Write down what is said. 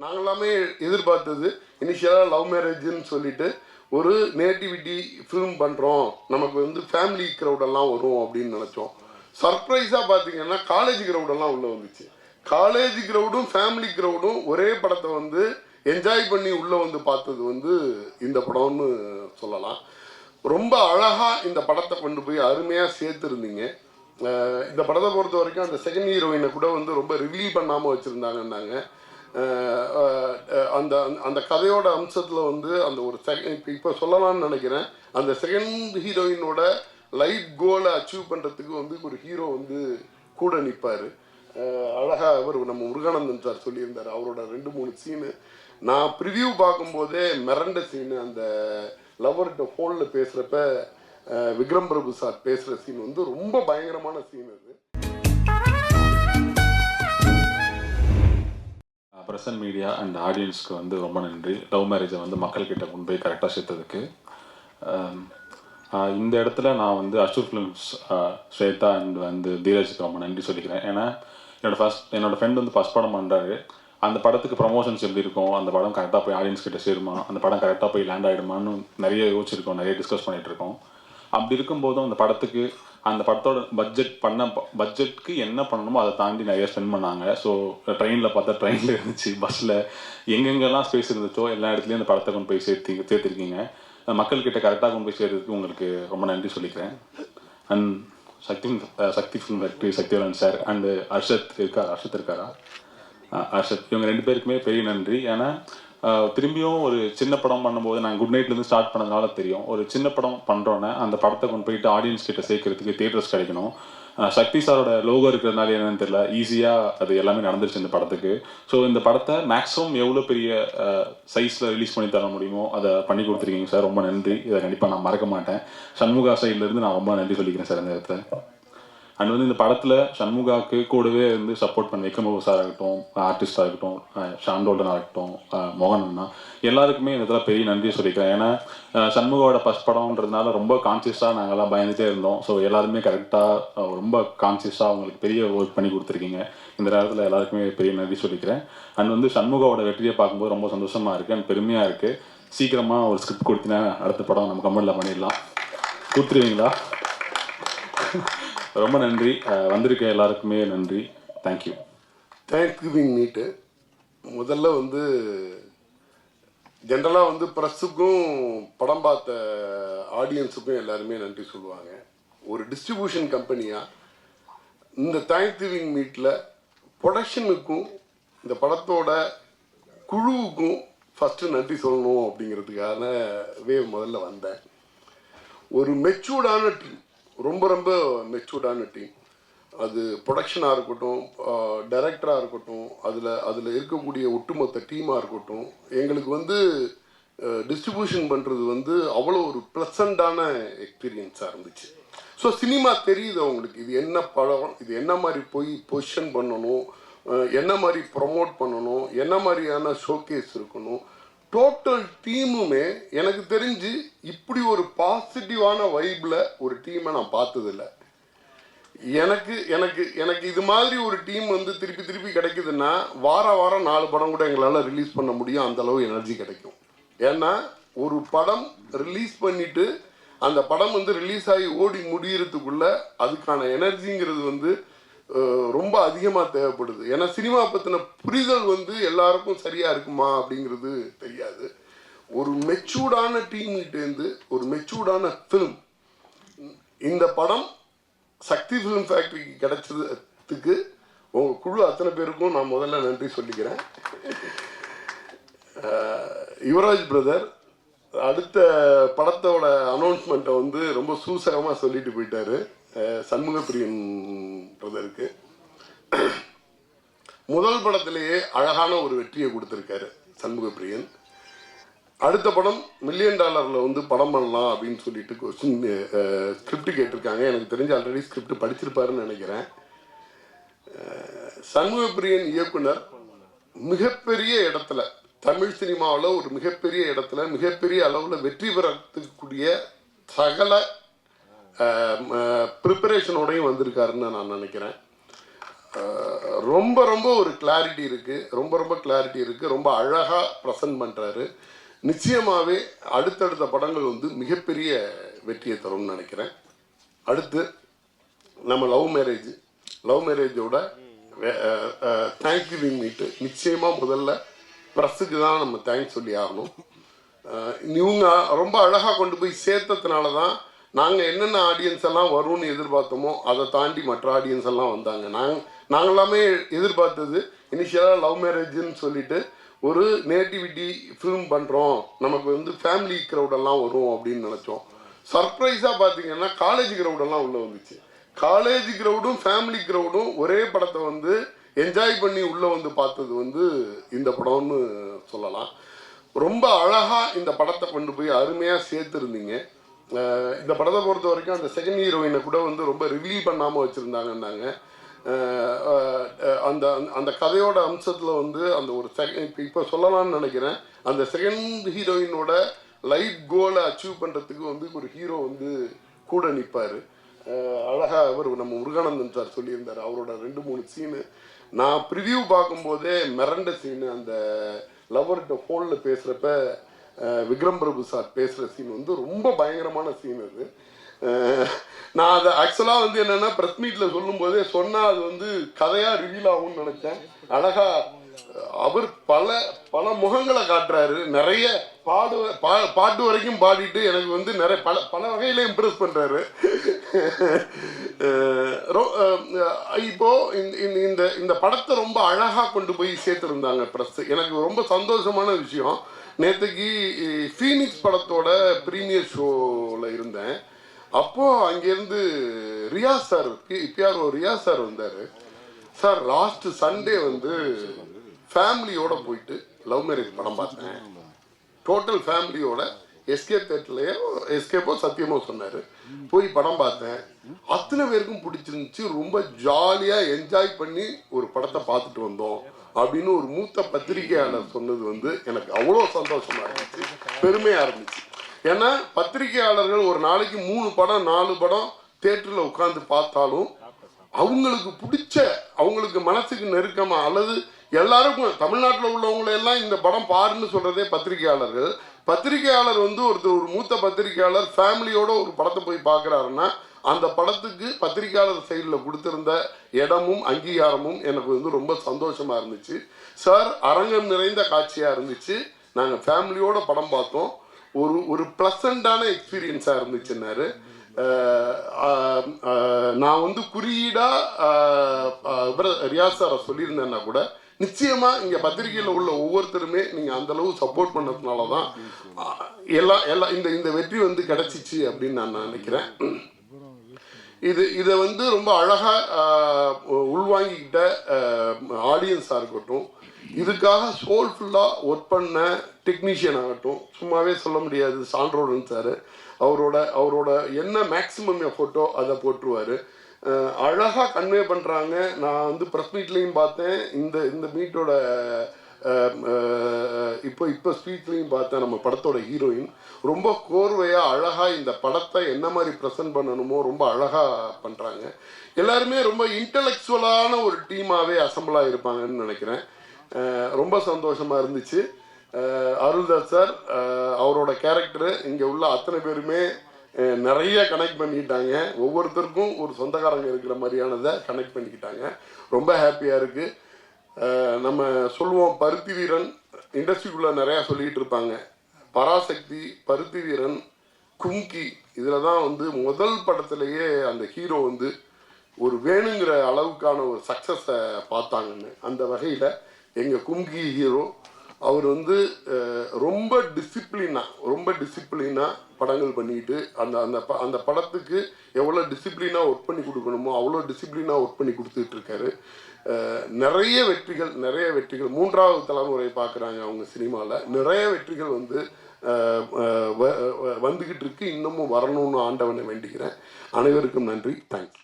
நாங்கள் எல்லாமே எதிர்பார்த்தது இனிஷியலாக லவ் மேரேஜ்னு சொல்லிட்டு ஒரு நேட்டிவிட்டி ஃபிலிம் பண்ணுறோம் நமக்கு வந்து ஃபேமிலி க்ரௌடெல்லாம் வரும் அப்படின்னு நினச்சோம். சர்ப்ரைஸாக பார்த்தீங்கன்னா காலேஜ் க்ரௌடெல்லாம் உள்ளே வந்துச்சு. காலேஜ் க்ரௌடும் ஃபேமிலி க்ரௌடும் ஒரே படத்தை வந்து என்ஜாய் பண்ணி உள்ளே வந்து பார்த்தது வந்து இந்த படம்னு சொல்லலாம். ரொம்ப அழகாக இந்த படத்தை கொண்டு போய் அருமையாக சேர்த்துருந்தீங்க. இந்த படத்தை பொறுத்த வரைக்கும் அந்த செகண்ட் ஹீரோயினை கூட வந்து ரொம்ப ரிவீல் பண்ணாமல் வச்சுருந்தாங்கன்னாங்க. அந்த அந்த கதையோட அம்சத்தில் வந்து அந்த ஒரு செகண்ட் இப்போ இப்போ சொல்லலாம்னு நினைக்கிறேன். அந்த செகண்ட் ஹீரோயினோட லைஃப் கோலை அச்சீவ் பண்ணுறதுக்கு வந்து ஒரு ஹீரோ வந்து கூட நிற்பார் அழகாக அவர் நம்ம முருகானந்தன் சார் சொல்லியிருந்தார். அவரோட ரெண்டு மூணு சீனு நான் ப்ரிவ்யூ பார்க்கும்போதே மிரண்ட சீனு அந்த லவர்கிட்ட ஃபோனில் பேசுகிறப்ப விக்ரம் பிரபு சார் பேசுகிற சீன் வந்து ரொம்ப பயங்கரமான சீன் அது. பிரசன்ட் மீடியா அண்ட் ஆடியன்ஸ்க்கு வந்து ரொம்ப நன்றி. லவ் மேரேஜை வந்து மக்கள்கிட்ட கொண்டு போய் கரெக்டாக சேர்த்ததுக்கு. இந்த இடத்துல நான் வந்து அஷூர் ஃபிலிம்ஸ் ஸ்வேதா அண்ட் வந்து தீரஜுக்கு ரொம்ப நன்றி சொல்லிக்கிறேன். ஏன்னா என்னோட ஃபர்ஸ்ட் என்னோட ஃப்ரெண்ட் வந்து ஃபஸ்ட் படம் பண்ணுறாரு அந்த படத்துக்கு ப்ரமோஷன்ஸ் எப்படி இருக்கும்? அந்த படம் கரெக்டாக போய் ஆடியன்ஸ் கிட்ட சேருமா? அந்த படம் கரெக்டாக போய் லேண்ட் ஆகிடுமான்னு நிறைய யோசிச்சிருக்கோம் நிறைய டிஸ்கஸ் பண்ணிகிட்ருக்கோம் இருக்கோம். அப்படி இருக்கும்போதும் அந்த படத்துக்கு அந்த படத்தோட பட்ஜெட் பண்ண பட்ஜெட்க்கு என்ன பண்ணணுமோ அதை தாண்டி நிறைய ஸ்பெண்ட் பண்ணாங்க. ஸோ ட்ரெயினில் பார்த்தா ட்ரெயினில் இருந்துச்சு பஸ்ஸில் எங்கெங்கெல்லாம் ஸ்பேஸ் இருந்துச்சோ எல்லா இடத்துலையும் அந்த படத்தை கொண்டு போய் சேர்த்தி சேர்த்துருக்கீங்க. மக்கள்கிட்ட கரெக்டாக கொண்டு போய் சேர்த்ததுக்கு உங்களுக்கு ரொம்ப நன்றி சொல்லிக்கிறேன். And Sakthi Sakthi film factory Sakthivaran sir and Arshad இருக்கா அர்ஷத் இருக்காரா? அர்ஷத். இவங்க ரெண்டு பேருக்குமே பெரிய நன்றி. ஏன்னா திரும்பியும் ஒரு சின்ன படம் பண்ணும்போது நாங்கள் குட் நைட்லேருந்து ஸ்டார்ட் பண்ணதுனால தெரியும். ஒரு சின்ன படம் பண்ணுறோன்னே அந்த படத்தை கொண்டு போயிட்டு ஆடியன்ஸ் கிட்ட சேர்க்கறதுக்கு தியேட்டர்ஸ் கிடைக்கணும். சக்தி சாரோட லோகோ இருக்கிறதுனால என்னன்னு தெரியல. ஈஸியாக அது எல்லாமே நடந்துருச்சு இந்த படத்துக்கு. ஸோ இந்த படத்தை மேக்ஸிமம் எவ்வளோ பெரிய சைஸில் ரிலீஸ் பண்ணி தர முடியுமோ அதை பண்ணி கொடுத்துருக்கீங்க சார். ரொம்ப நன்றி. இதை கண்டிப்பாக நான் மறக்க மாட்டேன். சண்முகா சைட்லேருந்து நான் ரொம்ப நன்றி சொல்லிக்கிறேன் சார் இந்த இடத்துல. அண்ட் வந்து இந்த படத்தில் சண்முகாவுக்கு கூடவே வந்து சப்போர்ட் பண்ண விக்ரமபாபு சார் ஆகட்டும் ஆர்டிஸ்டாக இருக்கட்டும் அஹ் ஷாண்டோல்டன் ஆகட்டும் மோகன் அண்ணா எல்லாருக்குமே இந்த இடத்துல பெரிய நன்றியை சொல்லிக்கிறேன். ஏன்னா அஹ் சண்முகாவோட ஃபஸ்ட் படம்ன்றதுனால ரொம்ப கான்சியஸாக நாங்கள்லாம் பயந்துட்டே இருந்தோம். ஸோ எல்லாருமே கரெக்டாக ரொம்ப கான்சியஸாக அவங்களுக்கு பெரிய ஒர்க் பண்ணி கொடுத்துருக்கீங்க. இந்த நேரத்தில் எல்லாருக்குமே பெரிய நன்றி சொல்லிக்கிறேன். அண்ட் வந்து சண்முகாவோட வெற்றியை பார்க்கும்போது ரொம்ப சந்தோஷமாக இருக்குது அண்ட் பெருமையாக இருக்குது சீக்கிரமாக ஒரு ஸ்கிரிப்ட் கொடுத்தீங்கன்னா அடுத்த படம் நம்ம கமெண்டில் பண்ணிடலாம். கொடுத்துருவீங்களா ரொம்ப நன்றி. வந்திருக்க எல்லாருக்குமே நன்றி. தேங்க்யூ தேங்க்ஸ்கிவிங் மீட்டு முதல்ல வந்து ஜென்ரலாக வந்து ப்ரெஸ்ஸுக்கும் படம் பார்த்த ஆடியன்ஸுக்கும் எல்லாருமே நன்றி சொல்லுவாங்க. ஒரு டிஸ்ட்ரிபியூஷன் கம்பெனியாக இந்த தேங்க்யூவிங் மீட்டில் ப்ரொடக்ஷனுக்கும் இந்த படத்தோட குழுவுக்கும் ஃபஸ்ட்டு நன்றி சொல்லணும் அப்படிங்கிறதுக்கான வே முதல்ல வந்தேன். ஒரு மெச்சூர்டான டீம் ரொம்ப ரொம்ப மெச்சூர்டான டீம். அது ப்ரொடக்ஷனாக இருக்கட்டும் டைரக்டராக இருக்கட்டும் அதில் அதில் இருக்கக்கூடிய ஒட்டுமொத்த டீமாக இருக்கட்டும் எங்களுக்கு வந்து டிஸ்ட்ரிபியூஷன் பண்ணுறது வந்து அவ்வளோ ஒரு ப்ளசண்டான எக்ஸ்பீரியன்ஸாக இருந்துச்சு. ஸோ சினிமா தெரியுது அவங்களுக்கு. இது என்ன படம் இது என்ன மாதிரி போய் பொசிஷன் பண்ணணும் என்ன மாதிரி ப்ரொமோட் பண்ணணும் என்ன மாதிரியான ஷோகேஸ் இருக்கணும் டோட்டல் டீமுமே எனக்கு தெரிஞ்சு இப்படி ஒரு பாசிட்டிவான வைப்பில் ஒரு டீமை நான் பார்த்ததில்ல. எனக்கு எனக்கு எனக்கு இது மாதிரி ஒரு டீம் வந்து திருப்பி திருப்பி கிடைக்குதுன்னா வார வாரம் நாலு படம் கூட எங்களால் ரிலீஸ் பண்ண முடியும். அந்தளவு எனர்ஜி கிடைக்கும். ஏன்னா ஒரு படம் ரிலீஸ் பண்ணிவிட்டு அந்த படம் வந்து ரிலீஸ் ஆகி ஓடி முடியறதுக்குள்ளே அதுக்கான எனர்ஜிங்கிறது வந்து ரொம்ப அதிகமாக தேவைப்படுது. ஏன்னா சினிமா பற்றின புரிதல் வந்து எல்லாருக்கும் சரியாக இருக்குமா அப்படிங்கிறது தெரியாது. ஒரு மெச்சூர்டான டீம்கிட்டேருந்து ஒரு மெச்சூர்டான ஃபிலிம் இந்த படம் சக்தி ஃபிலிம் ஃபேக்ட்ரிக்கு கிடைச்சதுக்கு உங்கள் குழு அத்தனை பேருக்கும் நான் முதல்ல நன்றி சொல்லிக்கிறேன். யுவராஜ் பிரதர் அடுத்த படத்தோட அனௌன்ஸ்மெண்ட்டை வந்து ரொம்ப சூசகமாக சொல்லிட்டு போயிட்டாரு. சண்முகப்பிரியன் பிரதருக்கு முதல் படத்திலேயே அழகான ஒரு வெற்றியை கொடுத்துருக்காரு சண்முகப்பிரியன். அடுத்த படம் மில்லியன் டாலரில் வந்து படம் பண்ணலாம் அப்படின்னு சொல்லிட்டு கொஸ்டின் ஸ்கிரிப்ட் கேட்டிருக்காங்க. எனக்கு தெரிஞ்ச ஆல்ரெடி ஸ்கிரிப்ட் படிச்சிருப்பாருன்னு நினைக்கிறேன். அஹ், சண்முகப்பிரியன் இயக்குனர் மிகப்பெரிய இடத்துல தமிழ் சினிமாவில் ஒரு மிகப்பெரிய இடத்துல மிகப்பெரிய அளவில் வெற்றி பெறக்கூடிய சகல ப்ரிப்பரேஷனோடையும் வந்திருக்காருன்னு நான் நினைக்கிறேன். ரொம்ப ரொம்ப ஒரு கிளாரிட்டி இருக்குது ரொம்ப ரொம்ப கிளாரிட்டி இருக்குது ரொம்ப அழகாக ப்ரெசன்ட் பண்ணுறாரு நிச்சயமாகவே அடுத்தடுத்த படங்கள் வந்து மிகப்பெரிய வெற்றியை தரும்னு நினைக்கிறேன். அடுத்து நம்ம லவ் மேரேஜ் லவ் மேரேஜோட தேங்க் கிவிங் மீட்டு நிச்சயமாக முதல்ல ப்ரெஸ்ஸுக்கு தான் நம்ம தேங்க்ஸ் சொல்லி ஆகணும். இவங்க ரொம்ப அழகாக கொண்டு போய் சேர்த்ததுனால தான் நாங்கள் என்னென்ன ஆடியன்ஸ் எல்லாம் வரும்னு எதிர்பார்த்தோமோ அதை தாண்டி மற்ற ஆடியன்ஸ் எல்லாம் வந்தாங்க. நாங்கள் நாங்கள் எல்லாமே எதிர்பார்த்தது இனிஷியலாக லவ் மேரேஜ்னு சொல்லிட்டு ஒரு நேட்டிவிட்டி ஃபிலிம் பண்ணுறோம் நமக்கு வந்து ஃபேமிலி க்ரௌடெல்லாம் வரும் அப்படின்னு நினச்சோம். சர்ப்ரைஸாக பார்த்தீங்கன்னா காலேஜ் க்ரௌடெல்லாம் உள்ளே வந்துச்சு. காலேஜ் க்ரௌடும் ஃபேமிலி க்ரௌடும் ஒரே படத்தை வந்து என்ஜாய் பண்ணி உள்ளே வந்து பார்த்தது வந்து இந்த படம்னு சொல்லலாம். ரொம்ப அழகாக இந்த படத்தை கொண்டு போய் அருமையாக சேர்த்துருந்தீங்க. இந்த படத்தை பொறுத்த வரைக்கும் அந்த செகண்ட் ஹீரோயினை கூட வந்து ரொம்ப ரிவீல் பண்ணாமல் வச்சுருந்தாங்கன்னாங்க. அந்த அந்த கதையோட அம்சத்தில் வந்து அந்த ஒரு செகண்ட் இப்போ இப்போ சொல்லலாம்னு நினைக்கிறேன். அந்த செகண்ட் ஹீரோயினோட லைஃப் கோலை அச்சீவ் பண்ணுறதுக்கு வந்து ஒரு ஹீரோ வந்து கூட நிற்பார் அழகாக அவர் நம்ம முருகானந்தன் சார் சொல்லியிருந்தார். அவரோட ரெண்டு மூணு சீனு நான் ப்ரிவியூ பார்க்கும்போதே மிரண்ட சீனு அந்த லவர்கிட்ட ஃபோனில் பேசுகிறப்ப விக்ரம் பிரபு சார் பேசுகிற சீன் வந்து ரொம்ப பயங்கரமான சீன் அது. நான் அதை ஆக்சுவலாக வந்து என்னென்னா ப்ரெஸ் மீட்டில் சொல்லும்போதே சொன்னால் அது வந்து கதையாக ரிவீல் ஆகும்னு நினச்சேன். அழகாக அவர் பல பல முகங்களை காட்டுறாரு. நிறைய பாடு பா பாட்டு வரைக்கும் பாடிட்டு எனக்கு வந்து நிறைய பல பல வகையில இம்ப்ரெஸ் பண்றாரு. இப்போ இந்த- இந்த- இந்த இந்த படத்தை ரொம்ப அழகா கொண்டு போய் சேர்த்துருந்தாங்க ப்ரெஸ் எனக்கு ரொம்ப சந்தோஷமான விஷயம். நேற்றுக்கு ஃபீனிக்ஸ் படத்தோட ப்ரீமியர் ஷோவில் இருந்தேன். அப்போ அங்கேருந்து Riyaz sir PRO Riyaz sir வந்தார். சார் லாஸ்ட் சண்டே வந்து ஃபேமிலியோட போயிட்டு லவ் மேரேஜ் படம் பார்த்தேன். டோட்டல் ஃபேமிலியோட எஸ்கேப் தேட்டர்லையோ எஸ்கேப்போ சத்தியமோ சொன்னார். போய் படம் பார்த்தேன். அத்தனை பேருக்கும் பிடிச்சிருந்துச்சு. ரொம்ப ஜாலியாக என்ஜாய் பண்ணி ஒரு படத்தை பார்த்துட்டு வந்தோம். அப்படின்னு ஒரு மூத்த பத்திரிகையாளர் சொன்னது வந்து எனக்கு அவ்வளோ சந்தோஷமா இருந்துச்சு. பெருமையாக இருந்துச்சு. ஏன்னா பத்திரிகையாளர்கள் ஒரு நாளைக்கு மூணு படம் நாலு படம் தேட்டரில் உட்காந்து பார்த்தாலும் அவங்களுக்கு பிடிச்ச அவங்களுக்கு மனசுக்கு நெருக்கமாக அல்லது எல்லாருக்கும் தமிழ்நாட்டில் உள்ளவங்களெல்லாம் இந்த படம் பாருன்னு சொல்கிறதே பத்திரிகையாளர்கள். பத்திரிகையாளர் வந்து ஒருத்தர் ஒரு மூத்த பத்திரிகையாளர் ஃபேமிலியோட ஒரு படத்தை போய் பார்க்குறாருன்னா அந்த படத்துக்கு பத்திரிகையாளர் சைடில் கொடுத்துருந்த இடமும் அங்கீகாரமும் எனக்கு வந்து ரொம்ப சந்தோஷமாக இருந்துச்சு. சார் அரங்கம் நிறைந்த காட்சியாக இருந்துச்சு. நாங்கள் ஃபேமிலியோட படம் பார்த்தோம். ஒரு ஒரு ப்ளசண்டான எக்ஸ்பீரியன்ஸாக இருந்துச்சுன்னாரு. நான் வந்து குறியீடாக ரியாஸ் சாரை சொல்லியிருந்தேன்னா கூட நிச்சயமா இங்க பத்திரிகையில் உள்ள ஒவ்வொருத்தருமே நீங்க அந்த அளவு சப்போர்ட் பண்ணதுனால தான் எல்லாம் எல்லா எல்லா இந்த இந்த வெற்றி வந்து கிடைச்சிச்சு அப்படின்னு நான் நினைக்கிறேன். இது இதை வந்து ரொம்ப அழகா உள்வாங்கிக்கிட்ட ஆடியன்ஸாக இருக்கட்டும் இதுக்காக சோல்ஃபுல்லாக ஒர்க் பண்ண டெக்னீஷியன் ஆகட்டும் சும்மாவே சொல்ல முடியாது சான்றோடன் சார் அவரோட அவரோட என்ன மேக்ஸிமம் எஃபோர்ட்டோ அதை போட்டுருவார் அழகாக கன்வே பண்ணுறாங்க நான் வந்து ப்ரெஸ் மீட்லேயும் பார்த்தேன். இந்த இந்த மீட்டோட இப்போ இப்போ ஸ்பீச்லேயும் பார்த்தேன். நம்ம படத்தோட ஹீரோயின் ரொம்ப கோர்வையாக அழகாக இந்த படத்தை என்ன மாதிரி ப்ரெசென்ட் பண்ணணுமோ ரொம்ப அழகாக பண்ணுறாங்க எல்லாருமே ரொம்ப இன்டலெக்சுவலான ஒரு டீமாகவே அசம்பிளாக இருப்பாங்கன்னு நினைக்கிறேன். ரொம்ப சந்தோஷமாக இருந்துச்சு. அருள்தாஸ் சார் அவரோட கேரக்டரு இங்கே உள்ள அத்தனை பேருமே நிறைய கனெக்ட் பண்ணிக்கிட்டாங்க. ஒவ்வொருத்தருக்கும் ஒரு சொந்தக்காரங்க இருக்கிற மாதிரியானதை கனெக்ட் பண்ணிக்கிட்டாங்க. ரொம்ப ஹாப்பியாக இருக்குது நம்ம சொல்லுவோம் பருத்தி வீரன் இண்டஸ்ட்ரிக்குள்ளே நிறையா சொல்லிக்கிட்டு இருப்பாங்க. பராசக்தி பருத்தி வீரன் கும்கி இதில் தான் வந்து முதல் படத்துலேயே அந்த ஹீரோ வந்து ஒரு வேணுங்கிற அளவுக்கான ஒரு சக்ஸஸை பார்த்தாங்கன்னு. அந்த வகையில் எங்கள் கும்கி ஹீரோ அவர் வந்து ரொம்ப டிசிப்ளினாக ரொம்ப டிசிப்ளினாக படங்கள் பண்ணிக்கிட்டு அந்த அந்த ப- அந்த படத்துக்கு எவ்வளோ டிசிப்ளினாக ஒர்க் பண்ணி கொடுக்கணுமோ அவ்வளோ டிசிப்ளினாக ஒர்க் பண்ணி கொடுத்துட்டு இருக்காரு. நிறைய வெற்றிகள் நிறைய வெற்றிகள். மூன்றாவது தலைமுறை பார்க்குறாங்க அவங்க சினிமாவில் நிறைய வெற்றிகள் வந்து வந்துக்கிட்டு இருக்கு. இன்னமும் வரணும்னு ஆண்டவனை வேண்டிக்கிறேன். அனைவருக்கும் நன்றி. தேங்க்யூ